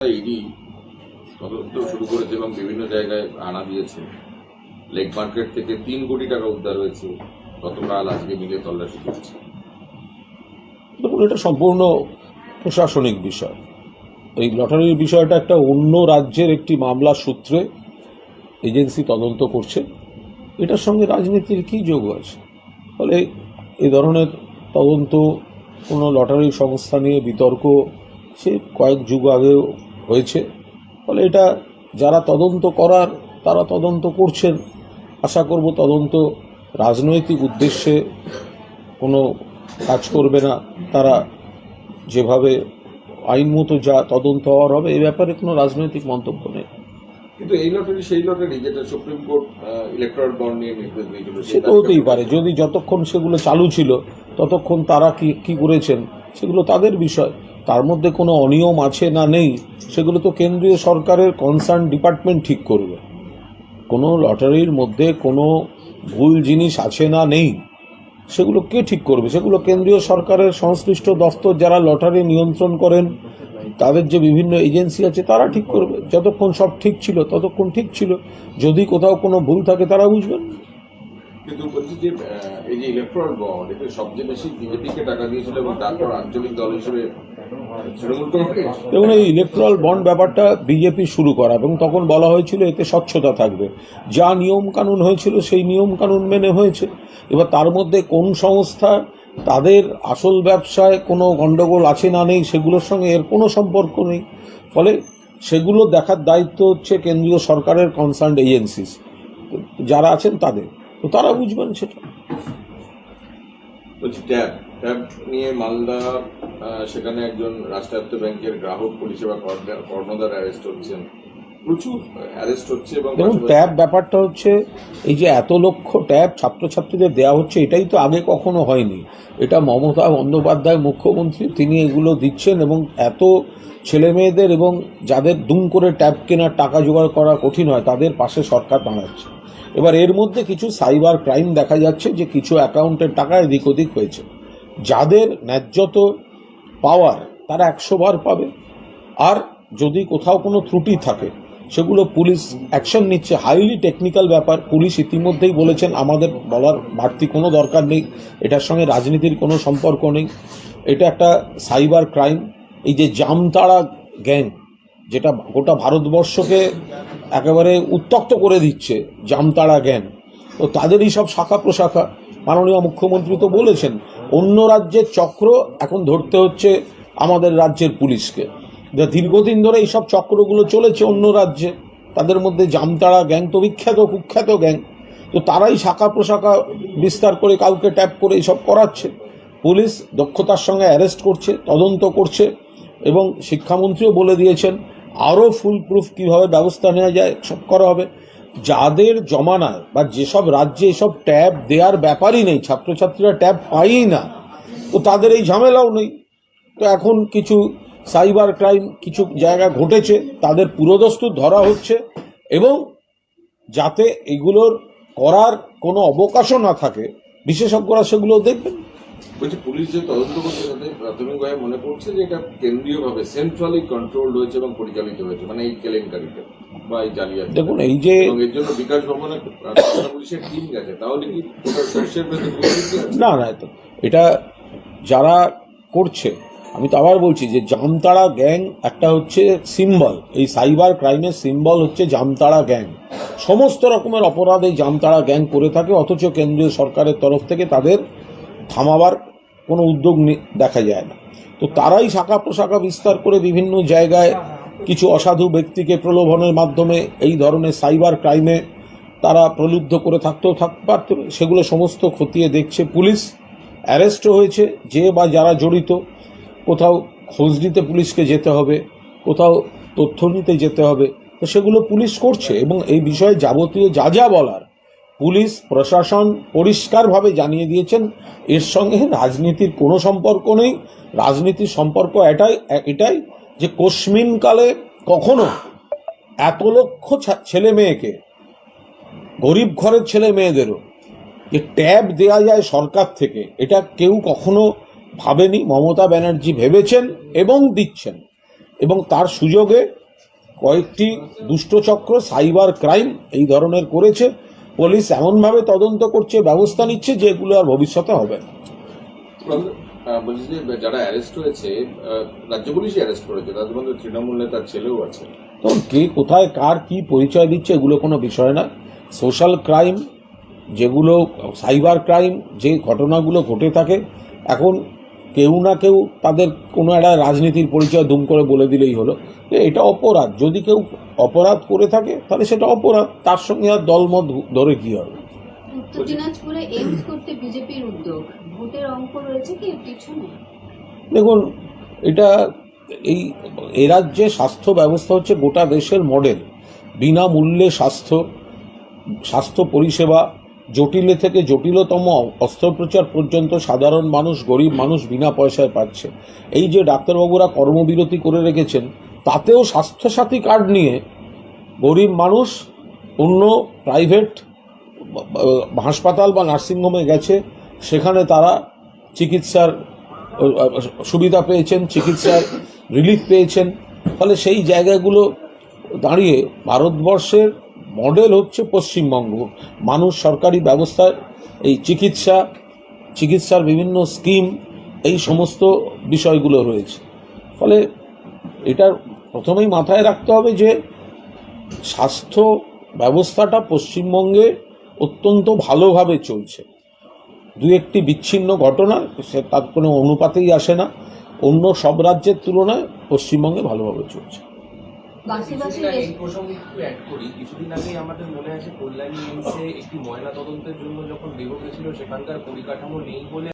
ED তদন্ত শুরু করেছে এবং বিভিন্ন জায়গায় আনা দিয়েছে। লেক মার্কেট থেকে তিন কোটি টাকা উদ্ধার হয়েছে। গতকাল আজকে মিলে তল্লাশি করছে দেখুন, এটা সম্পূর্ণ প্রশাসনিক বিষয়। এই লটারির বিষয়টা একটা অন্য রাজ্যের একটি মামলার সূত্রে এজেন্সি তদন্ত করছে। এটার সঙ্গে রাজনীতির কি যোগ আছে? ফলে এ ধরনের তদন্ত কোনো লটারি সংস্থা নিয়ে বিতর্ক সে কয়েক যুগ আগেও হয়েছে। ফলে এটা যারা তদন্ত করার তারা তদন্ত করছেন। আশা করব তদন্ত রাজনৈতিক উদ্দেশ্যে কোনো কাজ করবে না। তারা যেভাবে আইন মতো যা তদন্ত হওয়ার হবে এই ব্যাপারে কোনো রাজনৈতিক মন্তব্য নেই। কিন্তু এই লটারি সেই লটারি যেটা সুপ্রিম কোর্ট ইলেকট্রাল বন্ড নিয়ে নির্দেশ দিয়েছিল সে তো হতেই পারে। যদি যতক্ষণ সেগুলো চালু ছিল ততক্ষণ তারা কি কি করেছেন সেগুলো তাদের বিষয়। তার মধ্যে কোনো অনিয়ম আছে না নেই, সেগুলো তো কেন্দ্রীয় সরকারের কনসার্ন ডিপার্টমেন্ট ঠিক করবে। কোনো লটারির মধ্যে কোনো ভুল জিনিস আছে না নেই, সেগুলো কে ঠিক করবে? সেগুলো কেন্দ্রীয় সরকারের সংশ্লিষ্ট দফতর যারা লটারি নিয়ন্ত্রণ করেন, তাদের যে বিভিন্ন এজেন্সি আছে, তারা ঠিক করবে। যতক্ষণ সব ঠিক ছিল, ততক্ষণ ঠিক ছিল। যদি কোথাও কোনো ভুল থাকে, তারা বুঝবেন। কিন্তু বলছি যে এই যে ইলেকট্রাল বন্ড এতে সবচেয়ে বেশি বিজেপিকে টাকা দিয়েছিল এবং তারপর আঞ্চলিক দল হিসেবে এবং এই ইলেকট্রাল বন্ড ব্যাপারটা বিজেপি শুরু করা এবং তখন বলা হয়েছিল এতে স্বচ্ছতা থাকবে। যা নিয়ম কানুন হয়েছিল, সেই নিয়ম কানুন মেনে হয়েছে। এবার তার মধ্যে কোন সংস্থা, তাদের আসল ব্যবসায় কোনো গণ্ডগোল আছে না নেই, সেগুলোর সঙ্গে এর কোনো সম্পর্ক নেই। ফলে সেগুলো দেখার দায়িত্ব হচ্ছে কেন্দ্রীয় সরকারের কনসার্ন এজেন্সিস যারা আছেন তাদের। তো তারা বুঝবেন সেটা। বলছি ট্যাব ট্যাব নিয়ে মালদা সেখানে একজন রাষ্ট্রায়ত্ত ব্যাংকের গ্রাহক পরিষেবা কর্ণা- কর্ণধার অ্যারেস্ট হচ্ছেন। প্রচুর অ্যারেস্ট হচ্ছে এবং দেখুন ট্যাব ব্যাপারটা হচ্ছে এই যে এত লক্ষ ট্যাব ছাত্রছাত্রীদের দেওয়া হচ্ছে এটাই তো আগে কখনো হয়নি। এটা মমতা বন্দ্যোপাধ্যায় মুখ্যমন্ত্রী তিনি এগুলো দিচ্ছেন এবং এত ছেলে মেয়েদের এবং যাদের দুম করে ট্যাব কেনার টাকা জোগাড় করা কঠিন হয় তাদের পাশে সরকার দাঁড়াচ্ছে। এবার এর মধ্যে কিছু সাইবার ক্রাইম দেখা যাচ্ছে যে কিছু অ্যাকাউন্টের টাকা এদিক ওদিক হয়েছে। যাদের ন্যায্যত পাওয়ার তারা একশো বার পাবে। আর যদি কোথাও কোনো ত্রুটি থাকে, সেগুলো পুলিশ অ্যাকশন নিচ্ছে। হাইলি টেকনিক্যাল ব্যাপার, পুলিশ ইতিমধ্যেই বলেছেন, আমাদের বলার বাড়তি কোনো দরকার নেই। এটার সঙ্গে রাজনীতির কোনো সম্পর্ক নেই। এটা একটা সাইবার ক্রাইম। এই যে জামতাড়া গ্যাং যেটা গোটা ভারতবর্ষকে একেবারে উত্তক্ত করে দিচ্ছে জামতাড়া জ্ঞান। তো তাদেরই সব শাখা প্রশাখা। মাননীয় মুখ্যমন্ত্রী তো বলেছেন, অন্য রাজ্যের চক্র এখন ধরতে হচ্ছে আমাদের রাজ্যের পুলিশকে। যা দীর্ঘদিন ধরে এইসব চক্রগুলো চলেছে অন্য রাজ্যে, তাদের মধ্যে জামতাড়া গ্যাং তো বিখ্যাত, কুখ্যাত গ্যাং তো তারাই শাখা প্রশাখা বিস্তার করে কাউকে ট্যাপ করে এইসব করাচ্ছে। পুলিশ দক্ষতার সঙ্গে অ্যারেস্ট করছে, তদন্ত করছে এবং শিক্ষামন্ত্রীও বলে দিয়েছেন আরও ফুল প্রুফ কীভাবে ব্যবস্থা নেওয়া যায়, সব করা হবে। যাদের জমানায় বা যেসব রাজ্যে এসব ট্যাব দেওয়ার ব্যাপারই নেই, ছাত্রছাত্রীরা ট্যাব পায়ই না, তো তাদের এই ঝামেলাও নেই। তো এখন কিছু সাইবার ক্রাইম কিছু জায়গা ঘটেছে, তাদের পুরোদস্তুর ধরা হচ্ছে এবং যাতে এগুলোর করার কোনো অবকাশও না থাকে, বিশেষজ্ঞরা সেগুলো দেখবেন। বলছি পুলিশ যে তদন্ত করছে তাতে প্রাথমিকভাবে মনে করছে যে এটা কেন্দ্রীয়ভাবে সেন্ট্রালি কন্ট্রোলড হয়েছে এবং পরিচালিত হয়েছে মানে এই কেলেঙ্কারিটা বা এই জালিয়াতি দেখুন এই যে এর জন্য বিকাশ ভবনে পুলিশের টিম গেছে তাহলে কি? না না এটা যারা করছে আমি তো আবার বলছি যে জামতাড়া গ্যাং একটা হচ্ছে সিম্বল এই সাইবার ক্রাইমের সিম্বল হচ্ছে জামতাড়া গ্যাং সমস্ত রকমের অপরাধ এই জামতাড়া গ্যাং করে থাকে অথচ কেন্দ্রীয় সরকারের তরফ থেকে তাদের থামাবার কোনো উদ্যোগ দেখা যায় না। তো তারাই শাখা প্রশাখা বিস্তার করে বিভিন্ন জায়গায় কিছু অসাধু ব্যক্তিকে প্রলোভনের মাধ্যমে এই ধরনের সাইবার ক্রাইমে তারা প্রলুব্ধ করে থাকতেও থাক পারত সেগুলো সমস্ত খতিয়ে দেখছে পুলিশ। অ্যারেস্টও হয়েছে, যে বা যারা জড়িত। কোথাও খোঁজ নিতে পুলিশকে যেতে হবে, কোথাও তথ্য নিতে যেতে হবে। তো সেগুলো পুলিশ করছে এবং এই বিষয়ে যাবতীয় যা যা বলার পুলিশ, প্রশাসন পরিষ্কারভাবে জানিয়ে দিয়েছেন, এর সঙ্গে রাজনীতির কোনো সম্পর্ক নেই। রাজনীতির সম্পর্ক এটাই এটাই যে কোশ্মিনকালে কখনো এত লক্ষ ছেলে মেয়েকে, গরিব ঘরের ছেলে মেয়েদেরও যে ট্যাব দেয়া যায় সরকার থেকে, এটা কেউ কখনো ভাবেনি। মমতা ব্যানার্জি ভেবেছেন এবং দিচ্ছেন। এবং তার সুযোগে কয়েকটি দুষ্টচক্র, সাইবার ক্রাইম এই ধরনের করেছে। পুলিশ এমনভাবে তদন্ত করছে ব্যবস্থা নিচ্ছে যে এগুলো আর ভবিষ্যতে হবে না। আহ, বলছি যে যারা অ্যারেস্ট হয়েছে রাজ্য পুলিশই অ্যারেস্ট করেছে। তাদের মধ্যে তৃণমূল নেতার ছেলেও আছে। তখন কে কোথায় কার কি পরিচয় দিচ্ছে এগুলো কোনো বিষয় না সোশ্যাল ক্রাইম যেগুলো সাইবার ক্রাইম যে ঘটনাগুলো ঘটে থাকে এখন কেউ না কেউ তাদের কোনো একটা রাজনীতির পরিচয় দুম করে বলে দিলেই হলো। যে এটা অপরাধ। যদি কেউ অপরাধ করে থাকে তাহলে সেটা অপরাধ। তার সঙ্গে আর দলমত ধরে কি হবে? উত্তর দিনাজপুরে এইমস করতে বিজেপির উদ্যোগ। ভোটের অঙ্ক রয়েছে কি পিছনে? দেখুন এটা এই এ রাজ্যে স্বাস্থ্য ব্যবস্থা হচ্ছে গোটা দেশের মডেল বিনামূল্যে স্বাস্থ্য স্বাস্থ্য পরিষেবা জটিলে থেকে জটিলতম অস্ত্রোপচার পর্যন্ত সাধারণ মানুষ, গরিব মানুষ বিনা পয়সায় পাচ্ছে। এই যে ডাক্তারবাবুরা কর্মবিরতি করে রেখেছেন, তাতেও স্বাস্থ্যসাথী কার্ড নিয়ে গরিব মানুষ অন্য প্রাইভেট হাসপাতাল বা নার্সিংহোমে গেছে, সেখানে তারা চিকিৎসার সুবিধা পেয়েছেন, চিকিৎসার রিলিফ পেয়েছেন। ফলে সেই জায়গাগুলো দাঁড়িয়ে ভারতবর্ষের মডেল হচ্ছে পশ্চিমবঙ্গ। মানুষ সরকারি ব্যবস্থায় এই চিকিৎসা, চিকিৎসার বিভিন্ন স্কিম, এই সমস্ত বিষয়গুলো রয়েছে। ফলে এটার প্রথমেই মাথায় রাখতে হবে যে স্বাস্থ্য ব্যবস্থাটা পশ্চিমবঙ্গে অত্যন্ত ভালোভাবে চলছে। দু একটি বিচ্ছিন্ন ঘটনা, সে তার কোনো অনুপাতেই আসে না। অন্য সব রাজ্যের তুলনায় পশ্চিমবঙ্গে ভালোভাবে চলছে। বাসে বাসে কিছুদিন আগে রেস- এই প্রসঙ্গে একটু অ্যাড করি। কিছুদিন আগেই আমাদের মনে আছে কল্যাণী এইমসে একটি ময়না তদন্তের জন্য যখন দেহ গেছিল সেখানকার পরিকাঠামো নেই বলে